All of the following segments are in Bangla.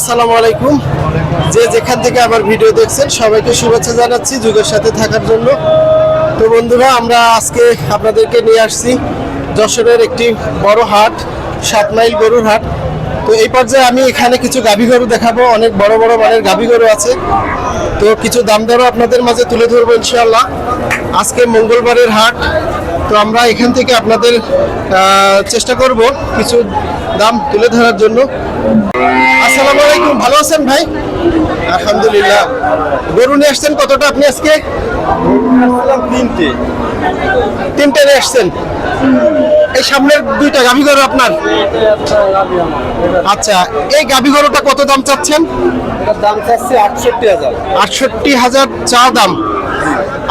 আসসালামু আলাইকুম। যে যেখান থেকে আমার ভিডিও দেখছেন, সবাইকে শুভেচ্ছা জানাচ্ছি যুগের সাথে থাকার জন্য। তো বন্ধুরা, আমরা আজকে আপনাদেরকে নিয়ে আসছি যশোরের একটি বড় হাট, সাত মাইল গরুর হাট। তো এই পর্যায়ে আমি এখানে কিছু গাভী গরু দেখাবো। অনেক বড় বড় মানের গাভী গরু আছে। তো কিছু দাম দরও আপনাদের মাঝে তুলে ধরবো ইনশাল্লাহ আজকে মঙ্গলবারের হাট। তো আমরা এখান থেকে আপনাদের চেষ্টা করব কিছু দাম তুলে ধরার জন্য। আসসালামু আলাইকুম ভালো আছেন ভাই? আলহামদুলিল্লাহ। গরু নিয়ে আসছেন কতটা আপনি আজকে? তিনটে। তিনটে নিয়ে আসছেন। এই সামনের দুইটা গাভী গরু আপনার? আচ্ছা এই গাভী গরুটা কত দাম চাচ্ছেন? দাম চাচ্ছে আটষট্টি হাজার। আটষট্টি হাজার চা দাম।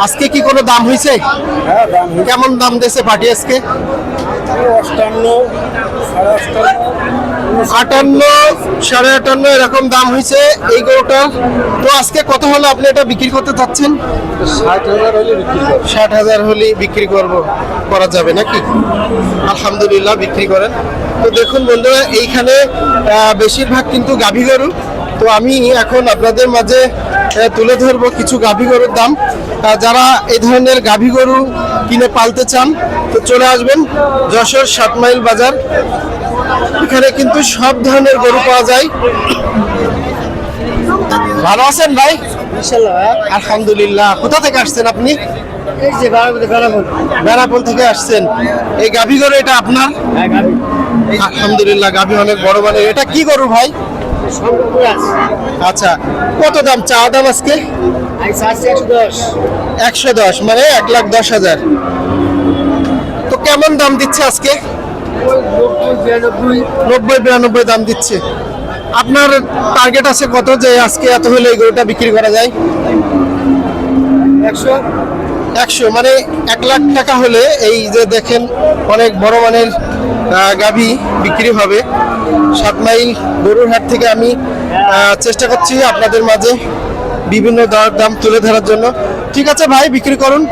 আজকে কি কোনো দাম হয়েছে হ্যাঁ কেমন দাম দিয়েছে পার্টি আজকে? অষ্টান্ন সাড়ে অষ্টান্ন। আটান্ন সাড়ে আটান্ন এরকম দাম হয়েছে এই গরুটার তো আজকে কত হলো আপনি এটা বিক্রি করতে চাচ্ছেন? ষাট হাজার হলে বিক্রি করবে। ষাট হাজার হলে বিক্রি করব। করা যাবে নাকি? আলহামদুলিল্লাহ বিক্রি করেন। তো দেখুন বন্ধুরা এইখানে বেশিরভাগ কিন্তু গাভী গরু। তো আমি এখন আপনাদের মাঝে তুলে ধরবো কিছু গাভী গরুর দাম। যারা এই ধরনের গাভী গরু কিনে পালতে চান তো চলে আসবেন যশোর সাত মাইল বাজার। এখানে কিন্তু সব ধরনের গরু পাওয়া যায়। ভালো আছেন ভাই? আলহামদুলিল্লাহ। কোথা থেকে আসছেন আপনি? এই যে বেড়াবো থেকে আসছেন। এই গাভী গরু এটা আপনার? হ্যাঁ আলহামদুলিল্লাহ গাভী অনেক বড় মানে এটা কি গরু ভাই? আচ্ছা কত দাম? চা দাম আজকে? একশো দশ মানে এক লাখ দশ হাজার। তো কেমন দাম দিচ্ছে আজকে? নব্বই বিরানব্বই দাম দিচ্ছে। আপনার টার্গেট আছে কত যে আজকে এত হলে এই গরুটা বিক্রি করা যায়? একশো। একশো মানে এক লাখ টাকা হলে এই যে দেখেন অনেক বড় মানের গাভী বিক্রি হবে। সাত মাইল গরুর হাট থেকে আমি চেষ্টা করছি আপনাদের মাঝে বিভিন্ন দর দাম তুলে ধরার জন্য। ঠিক আছে ভাই বিক্রি করুন।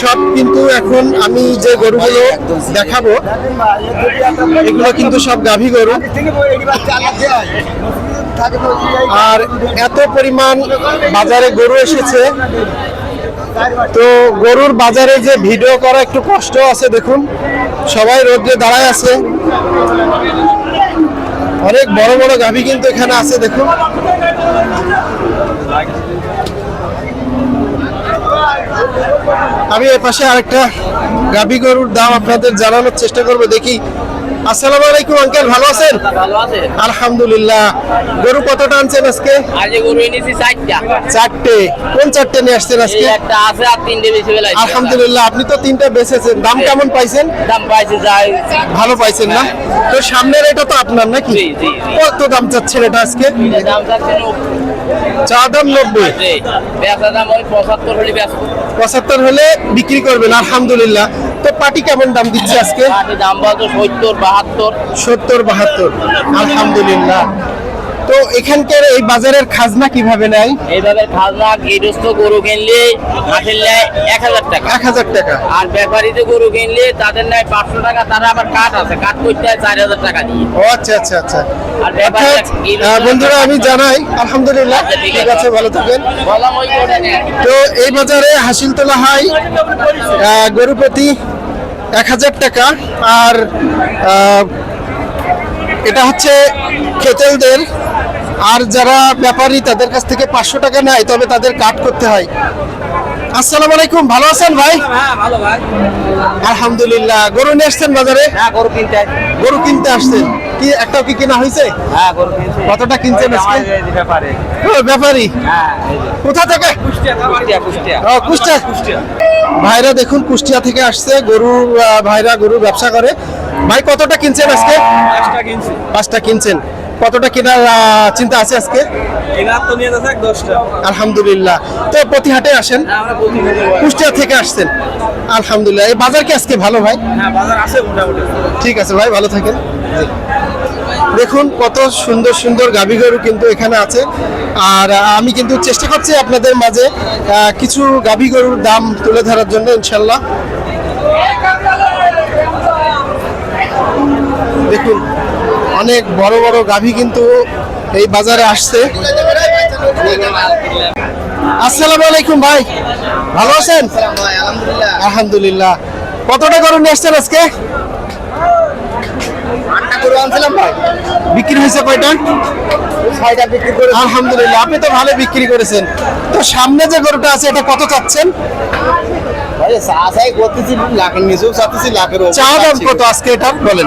সব কিন্তু এখন আমি যে গরুগুলো দেখাবো, এগুলো কিন্তু সব গাভী গরু। আর এত পরিমাণ বাজারে গরু এসেছে। তো গরুর বাজারে যে ভিডিও করা একটু কষ্ট আছে, দেখুন। সবাই রোদ্রে দাঁড়ায় আছে। অনেক বড় বড় গাভী কিন্তু এখানে আছে, দেখুন। আমি এ পাশে আরেকটা গাভী গরুর দাম আপনাদের জানানোর চেষ্টা করব। দেখি আসসালামু আলাইকুম আঙ্কেল ভালো আছেন? ভালো আছে আলহামদুলিল্লাহ। গরু কতটা আনছেন আজকে? আজ গরু এনেছি চারটা। চারটে। কোন চারটে নিয়ে আসছেন আজকে? একটা আছে আর তিনটে বেশি বেলা আলহামদুলিল্লাহ আপনি তো তিনটা বেচেছেন দাম কেমন পাইছেন? দাম পাইছে যাই। ভালো পাইছেন না? তো সামনের এটা তো আপনার নাকি। কত দাম চাচ্ছেন এটা আজকে? দাম যাচ্ছে চা দাম নব্বই? বেচা দাম ওই পঁচাত্তর হলে পঁচাত্তর হলে বিক্রি করবেন আলহামদুলিল্লাহ। তো পাটি কেমন দাম দিচ্ছে আজকে? দাম বলতো সত্তর বাহাত্তর। সত্তর বাহাত্তর। আলহামদুলিল্লাহ। তো এখানকার এই বাজারের খাজনা কীভাবে নেয়? এইভাবে খাজনা গৃহস্থ গরু কিনলে মাঠের নেয় এক হাজার টাকা। এক হাজার টাকা। আর ব্যাপারীতে গরু কিনলে তাদের নেয় পাঁচশো টাকা তারা আবার কাঠ আছে কাঠ করতে হয় চার হাজার টাকা দিয়ে। ও আচ্ছা আচ্ছা আচ্ছা। বন্ধুরা আমি জানাই আলহামদুলিল্লাহ ঠিক আছে। ভালো থাকেন। তো এই বাজারে হাসিল তোলা হয় গরু প্রতি এক হাজার টাকা। আর এটা হচ্ছে খেতেলদের আর যারা ব্যাপারী তাদের কাছ থেকে পাঁচশো টাকা নেয় তবে তাদের কাট করতে হয়। আসসালামু আলাইকুম ভালো আছেন ভাই? হ্যাঁ ভালো ভাই। আলহামদুলিল্লাহ গরু নিয়ে আসছেন বাজারে? হ্যাঁ গরু কিনতে গরু কিনতে আসছেন। কি একটাও কি কেনা হয়েছে? হ্যাঁ কতটা কিনছেন ব্যাপারী। কোথা থেকে? কুষ্টিয়া ভাইরা দেখুন কুষ্টিয়া থেকে আসছে। গরু ভাইরা গরু ব্যবসা করে। ভাই কতটা কিনছেন আজকে? পাঁচটা কিনছেন। কতটা কেনার চিন্তা আছে আজকে? আলহামদুলিল্লাহ। তো প্রতি হাটে আসেন কুষ্টিয়া থেকে আসছেন। আলহামদুলিল্লাহ। এই বাজার কি আজকে ভালো ভাই? হ্যাঁ ঠিক আছে ভাই ভালো থাকেন। দেখুন কত সুন্দর সুন্দর গাভী গরু কিন্তু এখানে আছে। আর আমি কিন্তু চেষ্টা করছি আপনাদের মাঝে কিছু গাভী গরুর দাম তুলে ধরার জন্য ইনশাল্লাহ। দেখুন অনেক বড় বড় গাভী কিন্তু এই বাজারে আসছে। আসসালামু আলাইকুম ভাই ভালো আছেন? আলহামদুলিল্লাহ। কতটা গরু নিয়ে আসছেন আজকে? বিক্রি হয়েছে কয়টা? আলহামদুলিল্লাহ আপনি তো ভালো বিক্রি করেছেন। তো সামনে যে গরুটা আছে এটা কত চাচ্ছেন? ভাই আশাই করতেছি লাখের নিচেও চাচ্ছি লাখের চা দাম কত আজকে এটা বলেন?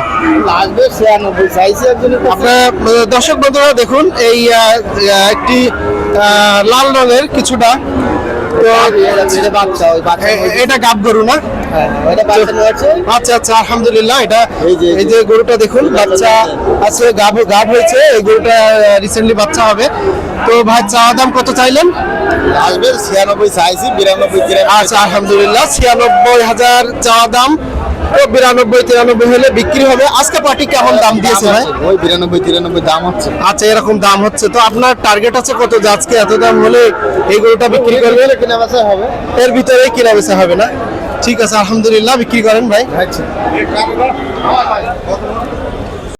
লাগবে ছিয়ানব্বই চাইছি আপনার দর্শক বন্ধুরা দেখুন এই একটি লাল রঙের কিছুটা এটা গাব গরু না? আচ্ছা আচ্ছা আলহামদুলিল্লাহ এটা এই যে- গরুটা দেখুন বাচ্চা আছে গাব গাব হয়েছে এই গরুটা রিসেন্টলি বাচ্চা হবে। তো ভাই দাম কত চাইলেন? আসবে ছিয়ানব্বই চাইছি বিরানব্বই। আচ্ছা আলহামদুলিল্লাহ ছিয়ানব্বই হাজার চাওয়া দাম। বিরানব্বই তিরানব্বই হলে বিক্রি হবে। আজকে পার্টি কেমন দাম দিয়েছে ভাই? ওই বিরানব্বই তিরানব্বই দাম হচ্ছে। আচ্ছা এরকম দাম হচ্ছে। তো আপনার টার্গেট আছে কত যে আজকে এত দাম হলে এই গরুটা বিক্রি করবে? কিনা বেচা হবে। এর ভিতরেই কিনা বেচা হবে না? ঠিক আছে আলহামদুলিল্লাহ বিক্রি করেন ভাই। আচ্ছা